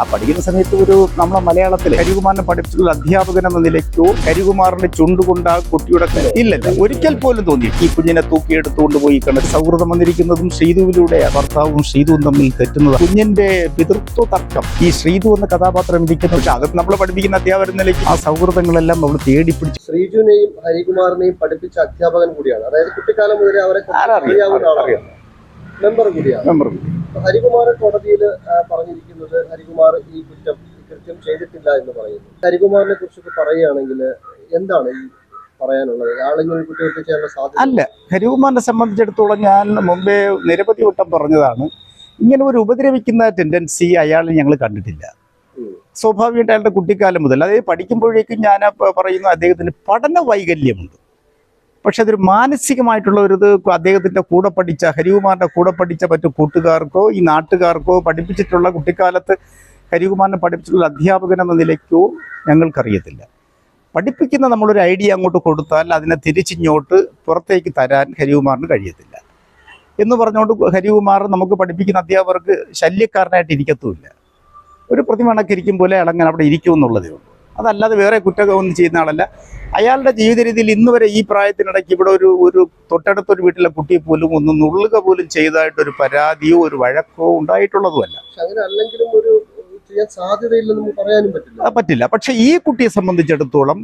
ആ പഠിക്കുന്ന സമയത്ത് ഒരു നമ്മളെ മലയാളത്തിൽ കരികുമാറിനെ പഠിപ്പിച്ചുള്ള അധ്യാപകൻ എന്ന നിലയ്ക്കോ കരികുമാറിന്റെ ചുണ്ടുകൊണ്ട് ആ കുട്ടിയുടെ ഇല്ലല്ല. ഒരിക്കൽ പോലും തോന്നി ഈ കുഞ്ഞിനെ തൂക്കിയെടുത്തുകൊണ്ട് പോയി കണ്ട് സൗഹൃദം വന്നിരിക്കുന്നതും ശ്രീതുവിലൂടെ ഭർത്താവും ശ്രീതുവും തമ്മിൽ തെറ്റുന്നത് കുഞ്ഞിന്റെ പിതൃത്വ തർക്കം. ഈ ശ്രീതു എന്ന കഥാപാത്രം ഇരിക്കുന്നു. പക്ഷെ അത് നമ്മളെ പഠിപ്പിക്കുന്ന അധ്യാപകൻ നിലയ്ക്ക് ആ സൗഹൃദങ്ങളെല്ലാം നമ്മൾ തേടി പിടിച്ചു ശ്രീജുവിനെയും ഹരികുമാറിനെയും പഠിപ്പിച്ച അധ്യാപകൻ കൂടിയാണ്. അതായത് കുട്ടിക്കാലം മുതലേ അവരെ മെമ്പർ കൂടിയാണ്. മെമ്പർ ഹരികുമാർ കോടതിയിൽ പറഞ്ഞിരിക്കുന്നത് ഹരികുമാർ ഈ കുറ്റം കൃത്യം ചെയ്തിട്ടില്ല എന്ന് പറയുന്നു. ഹരികുമാറിനെ കുറിച്ചൊക്കെ പറയുകയാണെങ്കിൽ എന്താണ് ഈ പറയാനുള്ളത്? ആളിങ്ങനെ കുറ്റകൃത്യം ചെയ്യാനുള്ള സാധ്യത അല്ല ഹരികുമാറിനെ സംബന്ധിച്ചിടത്തോളം ഞാൻ മുമ്പേ നിരവധി വട്ടം പറഞ്ഞതാണ്. ഇങ്ങനെ ഒരു ഉപദ്രവിക്കുന്ന ടെൻഡൻസി അയാളിൽ ഞങ്ങൾ കണ്ടിട്ടില്ല. സ്വാഭാവികമായിട്ട് അയാളുടെ കുട്ടിക്കാലം മുതൽ അതായത് പഠിക്കുമ്പോഴേക്കും ഞാൻ പറയുന്നു അദ്ദേഹത്തിന് പഠന വൈകല്യമുണ്ട്. പക്ഷെ അതൊരു മാനസികമായിട്ടുള്ള ഒരു ഇത് അദ്ദേഹത്തിന്റെ കൂടെ പഠിച്ച ഹരികുമാറിന്റെ കൂടെ പഠിച്ച മറ്റു കൂട്ടുകാർക്കോ ഈ നാട്ടുകാർക്കോ പഠിപ്പിച്ചിട്ടുള്ള കുട്ടിക്കാലത്ത് ഹരികുമാറിനെ പഠിപ്പിച്ചിട്ടുള്ള അധ്യാപകൻ എന്ന നിലയ്ക്കോ ഞങ്ങൾക്കറിയത്തില്ല. പഠിപ്പിക്കുന്ന നമ്മളൊരു ഐഡിയ അങ്ങോട്ട് കൊടുത്താൽ അതിനെ തിരിച്ചിങ്ങോട്ട് പുറത്തേക്ക് തരാൻ ഹരികുമാറിന് കഴിയത്തില്ല. എന്ന് പറഞ്ഞുകൊണ്ട് ഹരികുമാർ നമുക്ക് പഠിപ്പിക്കുന്ന അധ്യാപകർക്ക് ശല്യക്കാരനായിട്ട് ഇരിക്കത്തുമില്ല. ഒരു പ്രതിമണക്കിരിക്കും പോലെ അയാൾ അവിടെ ഇരിക്കുമെന്നുള്ളതേ ഉള്ളൂ. അതല്ലാതെ വേറെ കുറ്റമൊന്നും ചെയ്യുന്ന ആളല്ല. അയാളുടെ ജീവിത രീതിയിൽ ഇന്ന് വരെ ഈ പ്രായത്തിനിടയ്ക്ക് ഇവിടെ ഒരു ഒരു തൊട്ടടുത്തൊരു വീട്ടിലെ കുട്ടി പോലും ഒന്ന് നുള്ളുക പോലും ചെയ്തതായിട്ടൊരു പരാതിയോ ഒരു വഴക്കോ ഉണ്ടായിട്ടുള്ളതുമല്ല. പറ്റില്ല. പക്ഷെ ഈ കുട്ടിയെ സംബന്ധിച്ചിടത്തോളം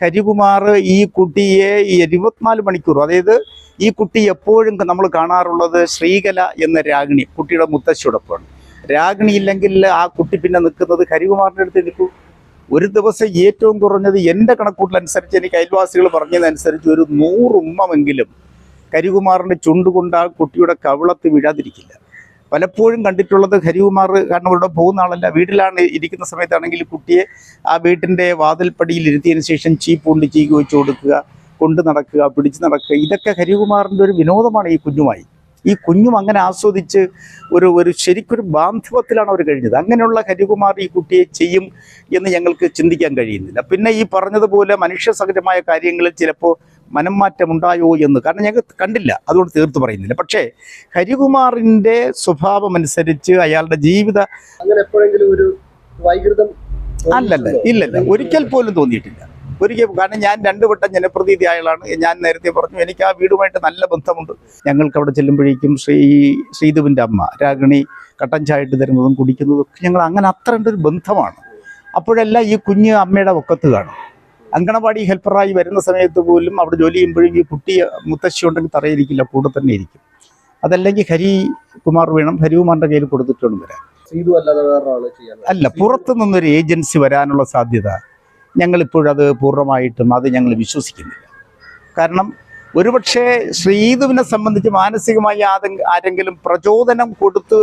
കരികുമാർ ഈ കുട്ടിയെ ഈ ഇരുപത്തിനാല് മണിക്കൂർ അതായത് ഈ കുട്ടി എപ്പോഴും നമ്മൾ കാണാറുള്ളത് ശ്രീകല എന്ന രാഗിണി കുട്ടിയുടെ മുത്തശ്ശിയോടൊപ്പമാണ്. രാഗിണി ഇല്ലെങ്കിൽ ആ കുട്ടി പിന്നെ നിൽക്കുന്നത് കരികുമാറിന്റെ അടുത്ത് നിൽക്കൂ. ഒരു ദിവസം ഏറ്റവും കുറഞ്ഞത് എന്റെ കണക്കൂട്ടിലനുസരിച്ച് എനിക്ക് അയൽവാസികൾ പറഞ്ഞതനുസരിച്ച് ഒരു നൂറുമ്മമെങ്കിലും കരികുമാറിന്റെ ചുണ്ടുകൊണ്ട് ആ കുട്ടിയുടെ കവിളത്ത് വീഴാതിരിക്കില്ല. പലപ്പോഴും കണ്ടിട്ടുള്ളത് ഹരികുമാർ കാരണം ഇവിടെ പോകുന്ന ആളല്ല. വീട്ടിലാണ് ഇരിക്കുന്ന സമയത്താണെങ്കിൽ കുട്ടിയെ ആ വീട്ടിന്റെ വാതിൽപ്പടിയിൽ ഇരുത്തിയതിന് ശേഷം ചീപ്പുണ്ട് ചീക്ക് വെച്ച് കൊടുക്കുക കൊണ്ട് നടക്കുക പിടിച്ച് നടക്കുക. ഇതൊക്കെ ഹരികുമാറിന്റെ ഒരു വിനോദമാണ് ഈ കുഞ്ഞുമായി. ഈ കുഞ്ഞും അങ്ങനെ ആസ്വദിച്ച് ഒരു ഒരു ശരിക്കൊരു ബാന്ധവത്തിലാണ് അവർ കഴിഞ്ഞത്. അങ്ങനെയുള്ള ഹരികുമാർ ഈ കുട്ടിയെ ചെയ്യും എന്ന് ഞങ്ങൾക്ക് ചിന്തിക്കാൻ കഴിയുന്നില്ല. പിന്നെ ഈ പറഞ്ഞതുപോലെ മനുഷ്യ സഹജമായ കാര്യങ്ങളിൽ ചിലപ്പോൾ മനം മാറ്റമുണ്ടായോ എന്ന്. കാരണം ഞങ്ങൾ കണ്ടില്ല. അതുകൊണ്ട് തീർത്ത് പറയുന്നില്ല. പക്ഷേ ഹരികുമാറിന്റെ സ്വഭാവമനുസരിച്ച് അയാളുടെ ജീവിത അങ്ങനെ എപ്പോഴെങ്കിലും ഒരു വൈകൃതം അല്ലല്ല? ഇല്ലല്ല. ഒരിക്കൽ പോലും തോന്നിയിട്ടില്ല. ഒരിക്കൽ കാരണം ഞാൻ രണ്ടു വട്ടം ജനപ്രതിനിധി ആയാലാണ് ഞാൻ നേരത്തെ പറഞ്ഞു എനിക്ക് ആ വീടുമായിട്ട് നല്ല ബന്ധമുണ്ട്. ഞങ്ങൾക്ക് അവിടെ ചെല്ലുമ്പോഴേക്കും ശ്രീ ശ്രീധുവിന്റെ അമ്മ രാഗിണി കട്ടൻ ചായ ഇട്ട് തരുന്നതും കുടിക്കുന്നതും ഒക്കെ ഞങ്ങൾ അങ്ങനെ അത്ര ഒരു ബന്ധമാണ്. അപ്പോഴെല്ലാം ഈ കുഞ്ഞ് അമ്മയുടെ ഒക്കത്ത് കാണും. അങ്കണവാടി ഹെൽപ്പറായി വരുന്ന സമയത്ത് പോലും അവിടെ ജോലി ചെയ്യുമ്പോഴും ഈ കുട്ടി മുത്തശ്ശി ഉണ്ടെങ്കിൽ തറയിരിക്കില്ല കൂടെ തന്നെ ഇരിക്കും. അതല്ലെങ്കിൽ ഹരി കുമാർ വേണം ഹരികുമാറിന്റെ കയ്യിൽ കൊടുത്തിട്ടുണ്ട് വരാൻ. അല്ല പുറത്തു നിന്നൊരു ഏജൻസി വരാനുള്ള സാധ്യത ഞങ്ങളിപ്പോഴത് പൂർണമായിട്ടും അത് ഞങ്ങൾ വിശ്വസിക്കുന്നില്ല. കാരണം ഒരുപക്ഷെ ശ്രീധുവിനെ സംബന്ധിച്ച് മാനസികമായി ആരെങ്കിലും പ്രചോദനം കൊടുത്ത്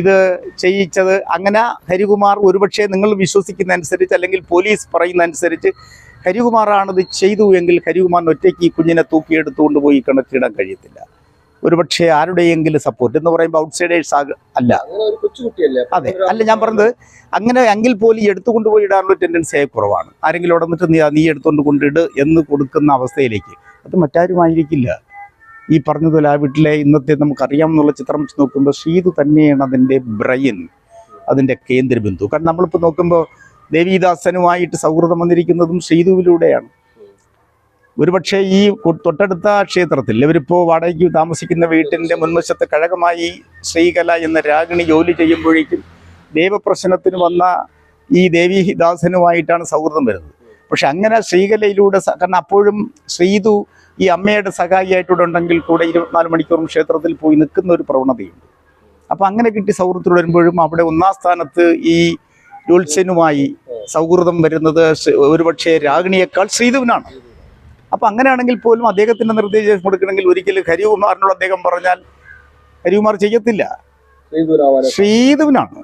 ഇത് ചെയ്യിച്ചത് അങ്ങനെ ഹരികുമാർ ഒരുപക്ഷെ നിങ്ങൾ വിശ്വസിക്കുന്ന അനുസരിച്ച് അല്ലെങ്കിൽ പോലീസ് പറയുന്ന അനുസരിച്ച് ഹരികുമാറാണിത് ചെയ്തു എങ്കിൽ ഹരികുമാറിന് ഒറ്റയ്ക്ക് ഈ കുഞ്ഞിനെ തൂക്കിയെടുത്തുകൊണ്ട് പോയി കിണറ്റിടാൻ കഴിയത്തില്ല. ഒരുപക്ഷെ ആരുടെയെങ്കിലും സപ്പോർട്ട് എന്ന് പറയുമ്പോൾ ഔട്ട്സൈഡേഴ്സ് ആക അല്ല. അതെ. അല്ല ഞാൻ പറഞ്ഞത് അങ്ങനെ എങ്കിൽ പോലും എടുത്തുകൊണ്ട് പോയി ഇടാനുള്ള ടെൻഡൻസി ആയി കുറവാണ്. ആരെങ്കിലും ഉടന്നിട്ട് നീ നീ എടുത്തുകൊണ്ട് കൊണ്ടിട് എന്ന് കൊടുക്കുന്ന അവസ്ഥയിലേക്ക്. അത് മറ്റാരുമായിരിക്കില്ല. ഈ പറഞ്ഞതുപോലെ ആ വീട്ടിലെ ഇന്നത്തെ നമുക്കറിയാമെന്നുള്ള ചിത്രം വെച്ച് നോക്കുമ്പോൾ ശ്രീതു തന്നെയാണ് അതിന്റെ ബ്രെയിൻ അതിന്റെ കേന്ദ്രബിന്ദു. കാരണം നമ്മളിപ്പോൾ നോക്കുമ്പോൾ ദേവീദാസനുമായിട്ട് സൗഹൃദം വന്നിരിക്കുന്നതും ശ്രീതുവിലൂടെയാണ്. ഒരുപക്ഷെ ഈ തൊട്ടടുത്ത ക്ഷേത്രത്തിൽ ഇവരിപ്പോൾ വാടകയ്ക്ക് താമസിക്കുന്ന വീട്ടിന്റെ മുൻവശത്ത് കഴകമായി ശ്രീകല എന്ന രാഗിണി ജോലി ചെയ്യുമ്പോഴേക്കും ദേവപ്രശ്നത്തിന് വന്ന ഈ ദേവീദാസനുമായിട്ടാണ് സൗഹൃദം വരുന്നത്. പക്ഷെ അങ്ങനെ ശ്രീകലയിലൂടെ കാരണം അപ്പോഴും ശ്രീതു ഈ അമ്മയുടെ സഹായിയായിട്ടൂടെ ഉണ്ടെങ്കിൽ കൂടെ ഇരുപത്തിനാല് മണിക്കൂറും ക്ഷേത്രത്തിൽ പോയി നിൽക്കുന്ന ഒരു പ്രവണതയുണ്ട്. അപ്പം അങ്ങനെ കിട്ടി സൗഹൃദത്തിൽ വരുമ്പോഴും അവിടെ ഒന്നാം സ്ഥാനത്ത് ഈ ജ്യോത്സ്യനുമായി സൗഹൃദം വരുന്നത് ഒരുപക്ഷെ രാഗിണിയേക്കാൾ ശ്രീധുവിനാണ് അപ്പം അങ്ങനെയാണെങ്കിൽ പോലും അദ്ദേഹത്തിന്റെ നിർദ്ദേശം കൊടുക്കണമെങ്കിൽ ഒരിക്കലും ഹരികുമാറിനോട് അദ്ദേഹം പറഞ്ഞാൽ ഹരികുമാർ ചെയ്യത്തില്ല. ശ്രീധുവിനാണ്.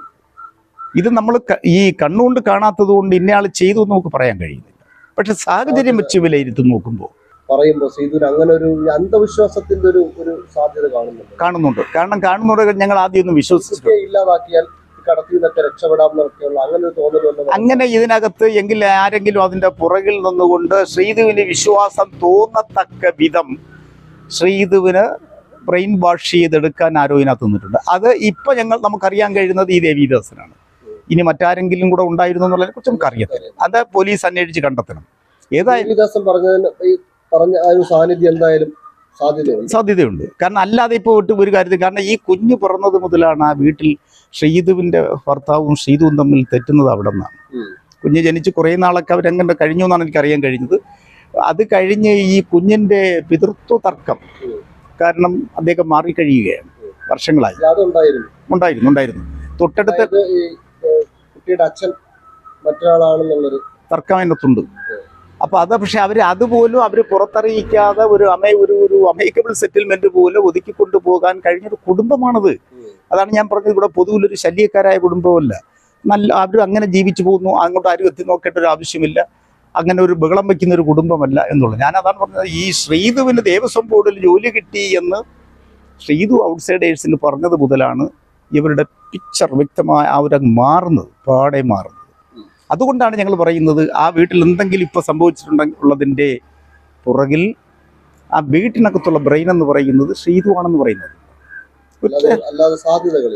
ഇത് നമ്മൾ ഈ കണ്ണുകൊണ്ട് കാണാത്തത് കൊണ്ട് ഇന്നയാൾ ചെയ്തു എന്ന് നമുക്ക് പറയാൻ കഴിയുന്നില്ല. പക്ഷെ സാഹചര്യം വെച്ച് വിലയിരുത്തി നോക്കുമ്പോൾ പറയുമ്പോൾ അങ്ങനെ ഒരു അന്ധവിശ്വാസത്തിന്റെ ഒരു ഒരു സാധ്യത കാണുന്നുണ്ട്. കാണുന്നുണ്ട്. കാരണം കാണുന്നുണ്ട് ഞങ്ങൾ ആദ്യം ഒന്നും ഇല്ലാതാക്കിയാൽ നിന്നൊക്കെ രക്ഷപ്പെടാം എന്നൊക്കെയുള്ള അങ്ങനെ അങ്ങനെ ഇതിനകത്ത് എങ്കിൽ ആരെങ്കിലും അതിന്റെ പുറകിൽ നിന്നുകൊണ്ട് ശ്രീധുവിന് വിശ്വാസം തോന്നത്തക്ക വിധം ശ്രീധുവിന് ബ്രെയിൻ വാഷ് ചെയ്തെടുക്കാൻ ആരോ ഇതിനകത്ത് നിന്നിട്ടുണ്ട്. അത് ഇപ്പൊ ഞങ്ങൾ നമുക്കറിയാൻ കഴിയുന്നത് ഈ ദേവീദാസനാണ് ഇനി മറ്റാരെങ്കിലും കൂടെ ഉണ്ടായിരുന്നു എന്നുള്ളതിനെ കുറിച്ച് നമുക്ക് അറിയത്തില്ല അത് പോലീസ് അന്വേഷിച്ച് കണ്ടെത്തണം. ഏതായാലും പറഞ്ഞ ആ ഒരു സാന്നിധ്യം എന്തായാലും സാധ്യതയുണ്ട്. കാരണം അല്ലാതെ ഇപ്പോൾ ഒട്ട് ഒരു കാര്യത്തിൽ കാരണം ഈ കുഞ്ഞു പിറന്നത് മുതലാണ് ആ വീട്ടിൽ ഷീതുവിന്റെ ഭർത്താവും ഷെയ്ദുവും തമ്മിൽ തെറ്റുന്നത് അവിടെ നിന്നാണ്. കുഞ്ഞ് ജനിച്ച് കുറേ നാളൊക്കെ അവരങ്ങനെ കഴിഞ്ഞു എന്നാണ് എനിക്ക് അറിയാൻ കഴിഞ്ഞത്. അത് കഴിഞ്ഞ് ഈ കുഞ്ഞിന്റെ പിതൃത്വ തർക്കം കാരണം അദ്ദേഹം മാറിക്കഴിയുകയാണ്. വർഷങ്ങളായി. ഉണ്ടായിരുന്നു ഉണ്ടായിരുന്നു. തൊട്ടടുത്ത് കുട്ടിയുടെ അച്ഛൻ മറ്റൊരാളാണെന്നുള്ളൊരു തർക്കം അതിനകത്തുണ്ട്. അപ്പൊ അത് പക്ഷെ അവർ അതുപോലും അവർ പുറത്തറിയിക്കാതെ ഒരു അമേ ഒരു ഒരു അമേക്കബിൾ സെറ്റിൽമെന്റ് പോലെ ഒതുക്കി കൊണ്ടുപോകാൻ കഴിഞ്ഞൊരു കുടുംബമാണത്. അതാണ് ഞാൻ പറഞ്ഞത് ഇവിടെ പൊതുവിലൊരു ശല്യക്കാരായ കുടുംബമല്ല. നല്ല അവർ അങ്ങനെ ജീവിച്ചു പോകുന്നു അങ്ങോട്ട് ആരും എത്തി നോക്കേണ്ട ഒരു ആവശ്യമില്ല. അങ്ങനെ ഒരു ബഹളം വയ്ക്കുന്ന ഒരു കുടുംബമല്ല എന്നുള്ളത്. ഞാൻ അതാണ് പറഞ്ഞത് ഈ ശ്രീധുവിന് ദേവസ്വം ബോർഡിൽ ജോലി കിട്ടി എന്ന് ശ്രീധു ഔട്ട്സൈഡേഴ്സിന് പറഞ്ഞത് മുതലാണ് ഇവരുടെ പിക്ചർ വ്യക്തമായ അങ്ങ് മാറുന്നത് പാടെ മാറുന്നത്. അതുകൊണ്ടാണ് ഞങ്ങൾ പറയുന്നത് ആ വീട്ടിൽ എന്തെങ്കിലും ഇപ്പോൾ സംഭവിച്ചിട്ടുണ്ടെന്നുള്ളതിന്റെ പുറകിൽ ആ വീട്ടിനകത്തുള്ള ബ്രെയിൻ എന്ന് പറയുന്നത് ഷെയ്തുവാണെന്ന് പറയുന്നത്.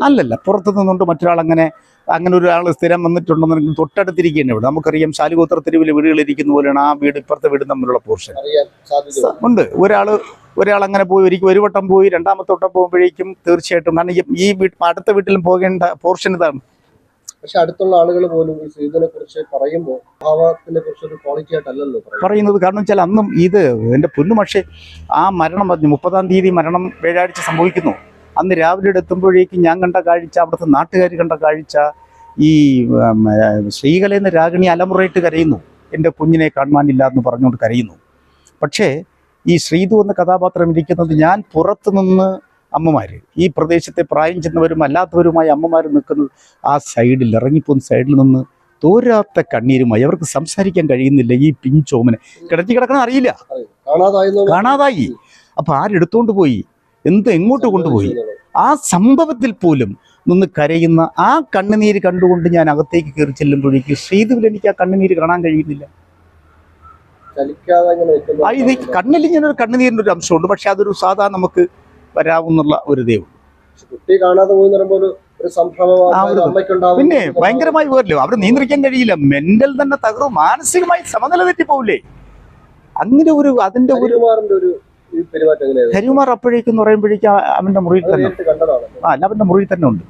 അല്ലല്ല പുറത്തു നിന്നുകൊണ്ട് മറ്റൊരാൾ അങ്ങനെ അങ്ങനെ ഒരാൾ സ്ഥിരം വന്നിട്ടുണ്ടെന്നുണ്ടെങ്കിൽ തൊട്ടടുത്തിരിക്കുകയാണ് ഇവിടെ. നമുക്കറിയാം ശാലിഗോത്ര തെരുവിലെ വീടുകളിരിക്കുന്ന പോലെയാണ് ആ വീട് ഇപ്പുറത്തെ വീട് തമ്മിലുള്ള പോർഷൻ. ഉണ്ട്. ഒരാൾ ഒരാൾ അങ്ങനെ പോയി ഒരിക്കൽ ഒരു വട്ടം പോയി രണ്ടാമത്തെ വട്ടം പോകുമ്പോഴേക്കും തീർച്ചയായിട്ടും കാരണം ഈ- ഈ വീട്ട് അടുത്ത വീട്ടിലും പോകേണ്ട പോർഷൻ ഇതാണ്. പക്ഷെ അടുത്തുള്ള ആളുകൾ പോലും ഈ സീതിനെ കുറിച്ച് പറയുമ്പോൾ ഭാവത്തിനെ കുറിച്ച് ഒരു ക്വാളിറ്റി ആയിട്ടല്ലല്ലോ പറയുന്നത്. കാരണം വെച്ചാൽ അന്നും ഇത് എന്റെ പൊന്നു പക്ഷേ ആ മരണം മുപ്പതാം തീയതി മരണം വ്യാഴാഴ്ച സംഭവിക്കുന്നു. അന്ന് രാവിലെ എത്തുമ്പോഴേക്കും ഞാൻ കണ്ട കാഴ്ച അവിടുത്തെ നാട്ടുകാർ കണ്ട കാഴ്ച ഈ ശ്രീകലേന്ന രാഗിണി അലമുറയിട്ട് കരയുന്നു. എന്റെ കുഞ്ഞിനെ കാണുവാനില്ല എന്ന് പറഞ്ഞുകൊണ്ട് കരയുന്നു. പക്ഷേ ഈ ശ്രീതു എന്ന കഥാപാത്രം ഇരിക്കുന്നത് ഞാൻ പുറത്തു നിന്ന് അമ്മമാർ ഈ പ്രദേശത്തെ പ്രായം ചെന്നവരും അല്ലാത്തവരുമായ അമ്മമാർ നിൽക്കുന്നത് ആ സൈഡിൽ ഇറങ്ങിപ്പോകുന്ന സൈഡിൽ നിന്ന് തോരാത്ത കണ്ണീരുമായി അവർക്ക് സംസാരിക്കാൻ കഴിയുന്നില്ല ഈ പിഞ്ചോമനെ. കിടത്തി കിടക്കണം അറിയില്ല. കാണാതായി. അപ്പൊ ആരെടുത്തോണ്ട് പോയി? എന്ത് എങ്ങോട്ട് കൊണ്ടുപോയി? ആ സംഭവത്തിൽ പോലും നിന്ന് കരയുന്ന ആ കണ്ണുനീര് കണ്ടുകൊണ്ട് ഞാൻ അകത്തേക്ക് കയറി ചെല്ലുമ്പോഴേക്ക് ശ്രീധുവിൽ എനിക്ക് ആ കണ്ണുനീര് കാണാൻ കഴിയുന്നില്ല. ഇത് കണ്ണിൽ ഇങ്ങനെ ഒരു കണ്ണുനീരിന്റെ ഒരു അംശമുണ്ട്. പക്ഷെ അതൊരു സാധാരണ നമുക്ക് വരാവുന്നുള്ള ഒരു ദൈവം. കുട്ടി കാണാതെ പോയി ഒരു- സംഭ്രമം പിന്നെ ഭയങ്കരമായി പോരല്ലോ അവർ നിയന്ത്രിക്കാൻ കഴിയില്ല. മെന്റൽ തന്നെ തകർന്നു. മാനസികമായി സമനില തെറ്റിപ്പോവില്ലേ? അങ്ങനെ ഒരു അതിന്റെ ഒരു ഹരികുമാർ അപ്പോഴേക്കും പറയുമ്പോഴേക്കും അവന്റെ മുറിയിൽ തന്നെ ആ അല്ല അവന്റെ മുറിയിൽ തന്നെ ഉണ്ട്.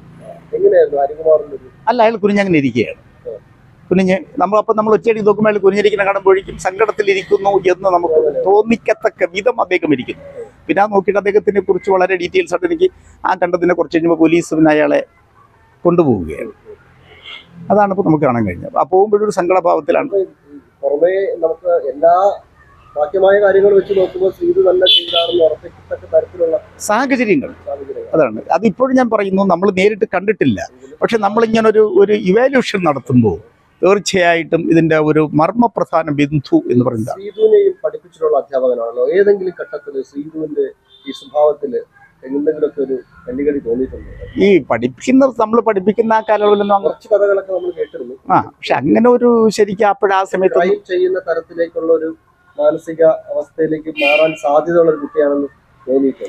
അല്ല അയാൾ കുനിഞ്ഞങ്ങനെ ഇരിക്കുകയാണ്. കുനിഞ്ഞ് നമ്മൾ അപ്പം നമ്മൾ ഒറ്റയടി നോക്കുമ്പോൾ കുനിഞ്ഞിരിക്കുന്ന കാണുമ്പോഴേക്കും സങ്കടത്തിലിരിക്കുന്നു എന്ന് നമുക്ക് തോന്നിക്കത്തക്ക വിധം അദ്ദേഹം ഇരിക്കുന്നു. പിന്നെ ആ നോക്കിയിട്ട് അദ്ദേഹത്തിനെ കുറിച്ച് വളരെ ഡീറ്റെയിൽസ് ആയിട്ട് എനിക്ക് ആ കണ്ടതിനെ കുറിച്ച് കഴിഞ്ഞപ്പോൾ പോലീസ് പിന്നെ അയാളെ കൊണ്ടുപോവുകയാണ്. അതാണ് ഇപ്പോൾ നമുക്ക് കാണാൻ കഴിഞ്ഞത്. ആ പോകുമ്പോഴൊരു സങ്കടഭാവത്തിലാണ്. പുറമേ നമുക്ക് എല്ലാ ബാക്കിയമായ കാര്യങ്ങൾ വെച്ച് നോക്കുമ്പോൾ ശ്രീതു നല്ല ചെയ്താണെന്ന് ഉറപ്പിക്കത്തക്ക തരത്തിലുള്ള സാഹചര്യങ്ങൾ. അതാണ്. അത് ഇപ്പോഴും ഞാൻ പറയുന്നു നമ്മൾ നേരിട്ട് കണ്ടിട്ടില്ല. പക്ഷെ നമ്മളിങ്ങനെ ഒരു ഒരു ഇവാലുവേഷൻ നടത്തുമ്പോൾ തീർച്ചയായിട്ടും ഇതിന്റെ ഒരു മർമ്മപ്രധാന ബിന്ദു എന്ന് പറയുന്നത് ശ്രീധുവിനെയും പഠിപ്പിച്ചിട്ടുള്ള അധ്യാപകനാണല്ലോ. ഏതെങ്കിലും ഘട്ടത്തിൽ ശ്രീധുവിന്റെ ഈ തോന്നിയിട്ടുണ്ട്? ഈ പഠിപ്പിക്കുന്ന നമ്മൾ പഠിപ്പിക്കുന്ന ആ കാലയളവിലൊന്നും കുറച്ച് കഥകളൊക്കെ നമ്മൾ കേട്ടിരുന്നു. ആ പക്ഷെ അങ്ങനെ ഒരു ശരിക്കും ആ സമയത്ത് ചെയ്യുന്ന തരത്തിലേക്കുള്ള ഒരു മാനസിക അവസ്ഥയിലേക്ക് മാറാൻ സാധ്യതയുള്ള ഒരു കുട്ടിയാണെന്ന്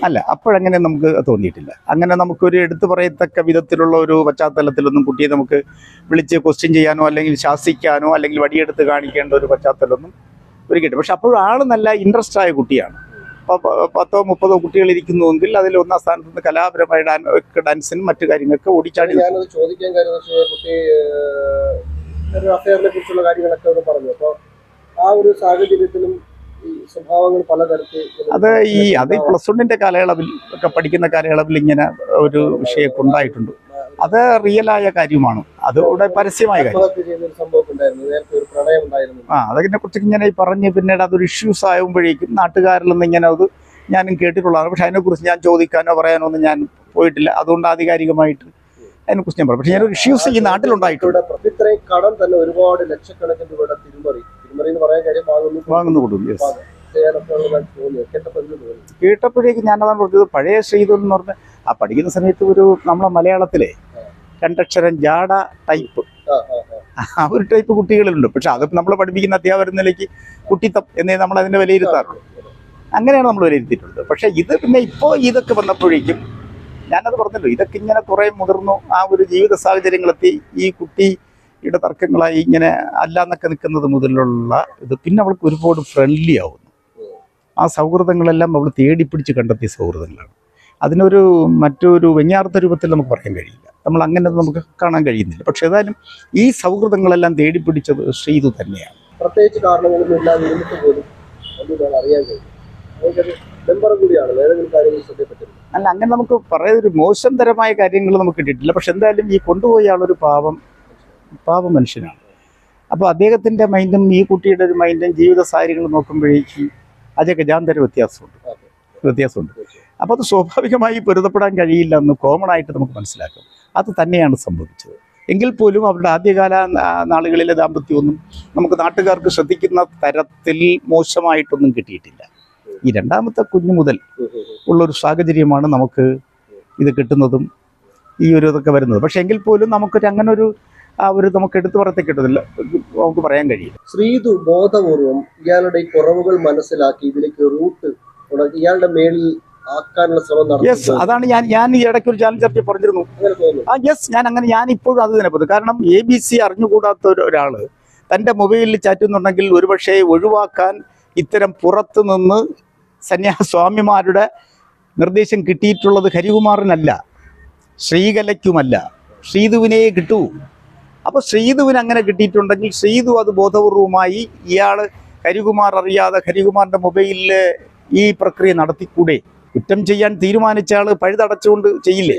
അല്ല അപ്പോഴങ്ങനെ നമുക്ക് തോന്നിയിട്ടില്ല. അങ്ങനെ നമുക്കൊരു എടുത്തു പറയത്തക്ക വിധത്തിലുള്ള ഒരു പശ്ചാത്തലത്തിലൊന്നും കുട്ടിയെ നമുക്ക് വിളിച്ച് ക്വസ്റ്റ്യൻ ചെയ്യാനോ അല്ലെങ്കിൽ ശാസിക്കാനോ അല്ലെങ്കിൽ വടിയെടുത്ത് കാണിക്കേണ്ട ഒരു പശ്ചാത്തലമൊന്നും ഒരിക്കട്ടെ പക്ഷെ അപ്പോഴും ആൾ നല്ല ഇൻട്രസ്റ്റ് ആയ കുട്ടിയാണ്. അപ്പോൾ പത്തോ മുപ്പതോ കുട്ടികൾ ഇരിക്കുന്നുവെങ്കിൽ അതിൽ ഒന്നാം സ്ഥാനത്ത് നിന്ന് കലാപരമായ ഡാൻ ഡാൻസിനും മറ്റു കാര്യങ്ങൾക്ക് ഓടിച്ചാടി ഞാനത് ചോദിക്കാൻ കാര്യം എന്ന് വെച്ചാൽ കുട്ടി ഒരു അഫയറിനെ കുറിച്ചുള്ള കാര്യങ്ങളൊക്കെ പറഞ്ഞു. അപ്പൊ ആ ഒരു സാഹചര്യത്തിലും സ്വഭാവങ്ങൾ പലതരത്തിൽ അത് ഈ അത് ഈ പ്ലസ് വണ്ണിന്റെ കാലയളവിൽ ഒക്കെ പഠിക്കുന്ന കാലയളവിൽ ഇങ്ങനെ ഒരു വിഷയമൊക്കെ ഉണ്ടായിട്ടുണ്ട്. അത് റിയലായ കാര്യമാണ്. അത് ഇവിടെ പരസ്യമായ കാര്യം. ആ അതിനെ കുറിച്ച് ഇങ്ങനെ പറഞ്ഞ് പിന്നീട് അതൊരു ഇഷ്യൂസ് ആകുമ്പോഴേക്കും നാട്ടുകാരിൽ നിന്ന് ഇങ്ങനെ അത് ഞാനും കേട്ടിട്ടുള്ളതാണ്. പക്ഷെ അതിനെക്കുറിച്ച് ഞാൻ ചോദിക്കാനോ പറയാനോ ഒന്നും ഞാൻ പോയിട്ടില്ല. അതുകൊണ്ട് ആധികാരികമായിട്ട് അതിനെക്കുറിച്ച് ഞാൻ പറയാം പക്ഷെ ഞാനൊരു ഇഷ്യൂസ് ഈ നാട്ടിലുണ്ടായിട്ടുണ്ട്. കടം തന്നെ ഒരുപാട് ലക്ഷക്കണക്കിന് രൂപയുടെ തിരുമറി. ഞാൻ വാങ്ങുന്നു. കൊടുക്കും യെസ് കേട്ടപ്പോഴേക്കും ഞാനതാണ് പറഞ്ഞത് പഴയ ശ്രീധു എന്ന് പറഞ്ഞ ആ പഠിക്കുന്ന സമയത്ത് ഒരു നമ്മളെ മലയാളത്തിലെ രണ്ടക്ഷരം ജാട ടൈപ്പ് ആ ഒരു ടൈപ്പ് കുട്ടികളിലുണ്ട്. പക്ഷെ അത് നമ്മൾ പഠിപ്പിക്കുന്ന അധ്യാപകർ നിലയ്ക്ക് കുട്ടിത്തം എന്നേ നമ്മൾ അതിനെ വിലയിരുത്താറുള്ളൂ. അങ്ങനെയാണ് നമ്മൾ വിലയിരുത്തിയിട്ടുള്ളത്. പക്ഷെ ഇത് പിന്നെ ഇപ്പോൾ ഇതൊക്കെ വന്നപ്പോഴേക്കും ഞാനത് പറഞ്ഞല്ലോ ഇതൊക്കെ ഇങ്ങനെ കുറേ മുതിർന്നു ആ ഒരു ജീവിത സാഹചര്യങ്ങളെത്തി ഈ കുട്ടിയുടെ തർക്കങ്ങളായി ഇങ്ങനെ അല്ലാന്നൊക്കെ നിൽക്കുന്നത് മുതലുള്ള ഇത് പിന്നെ അവൾക്ക് ഒരുപാട് ഫ്രണ്ട്ലി ആവുന്നു. ആ സൗഹൃദങ്ങളെല്ലാം അവൾ തേടിപ്പിടിച്ച് കണ്ടെത്തിയ സൗഹൃദങ്ങളാണ്. അതിനൊരു മറ്റൊരു വെഞ്ഞാർത്ത രൂപത്തിൽ നമുക്ക് പറയാൻ കഴിയില്ല. നമ്മൾ അങ്ങനെ നമുക്ക് കാണാൻ കഴിയുന്നില്ല. പക്ഷെ ഏതായാലും ഈ സൗഹൃദങ്ങളെല്ലാം തേടിപ്പിടിച്ചത് ശ്രീതു തന്നെയാണ്. പ്രത്യേകിച്ച് കാരണങ്ങളൊന്നും ഇല്ലാതെ ഇരുന്നിട്ട് പോലും അറിയാൻ കഴിയും അല്ല അങ്ങനെ നമുക്ക് പറയാൻ ഒരു മോശം തരമായ കാര്യങ്ങൾ നമുക്ക് കിട്ടിയിട്ടില്ല. പക്ഷെ എന്തായാലും ഈ കൊണ്ടുപോയ ആളൊരു പാവം പാവം മനുഷ്യനാണ്. അപ്പോൾ അദ്ദേഹത്തിന്റെ മൈൻഡും ഈ കുട്ടിയുടെ ഒരു മൈൻഡും ജീവിത സാഹചര്യങ്ങൾ നോക്കുമ്പോഴേക്ക് അതൊക്കെ ജാന്തര വ്യത്യാസമുണ്ട്. വ്യത്യാസമുണ്ട്. അപ്പോൾ അത് സ്വാഭാവികമായി പൊരുത്തപ്പെടാൻ കഴിയില്ല എന്ന് കോമൺ ആയിട്ട് നമുക്ക് മനസ്സിലാക്കും. അത് തന്നെയാണ് സംഭവിച്ചത്. എങ്കിൽ പോലും അവരുടെ ആദ്യകാല നാളുകളിലെ ദാമ്പത്യമൊന്നും നമുക്ക് നാട്ടുകാർക്ക് ശ്രദ്ധിക്കുന്ന തരത്തിൽ മോശമായിട്ടൊന്നും കിട്ടിയിട്ടില്ല. ഈ രണ്ടാമത്തെ കുഞ്ഞു മുതൽ ഉള്ളൊരു സാഹചര്യമാണ് നമുക്ക് ഇത് കിട്ടുന്നതും ഈ ഒരു ഇതൊക്കെ വരുന്നത്. പക്ഷേ എങ്കിൽ പോലും നമുക്കൊരു അങ്ങനൊരു ആ ഒരു നമുക്ക് എടുത്തു പറയത്തേ കിട്ടത്തില്ല നമുക്ക് പറയാൻ കഴിയും ശ്രീതു ബോധപൂർവം ഇയാളുടെ ഈ കുറവുകൾ മനസ്സിലാക്കി ഇതിലേക്ക് റൂട്ട് ഇയാളുടെ മേളിൽ ആക്കാനുള്ള ശ്രമം യെസ് അതാണ് ഞാൻ ഞാൻ ഈ ഇടയ്ക്ക് ഒരു ചാനൽ ചർച്ച പറഞ്ഞിരുന്നു. ആ യെസ് ഞാൻ അങ്ങനെ ഞാൻ ഇപ്പോഴും അത് തന്നെ പറയുന്നത് കാരണം എ ബി സി അറിഞ്ഞുകൂടാത്ത ഒരു ഒരാൾ തന്റെ മൊബൈലിൽ ചാറ്റുന്നുണ്ടെങ്കിൽ ഒരുപക്ഷെ ഒഴിവാക്കാൻ ഇത്തരം പുറത്തു നിന്ന് സന്യാസ്വാമിമാരുടെ നിർദ്ദേശം കിട്ടിയിട്ടുള്ളത് ഹരികുമാറിനല്ല ശ്രീകലയ്ക്കുമല്ല. ശ്രീധുവിനെ കിട്ടൂ. അപ്പോൾ ശ്രീധുവിന് അങ്ങനെ കിട്ടിയിട്ടുണ്ടെങ്കിൽ ശ്രീധു അത് ബോധപൂർവമായി ഇയാൾ ഹരികുമാർ അറിയാതെ ഹരികുമാറിന്റെ മൊബൈലിൽ ഈ പ്രക്രിയ നടത്തിക്കൂടെ? കുറ്റം ചെയ്യാൻ തീരുമാനിച്ച ആൾ പഴുതടച്ചുകൊണ്ട് ചെയ്യില്ലേ?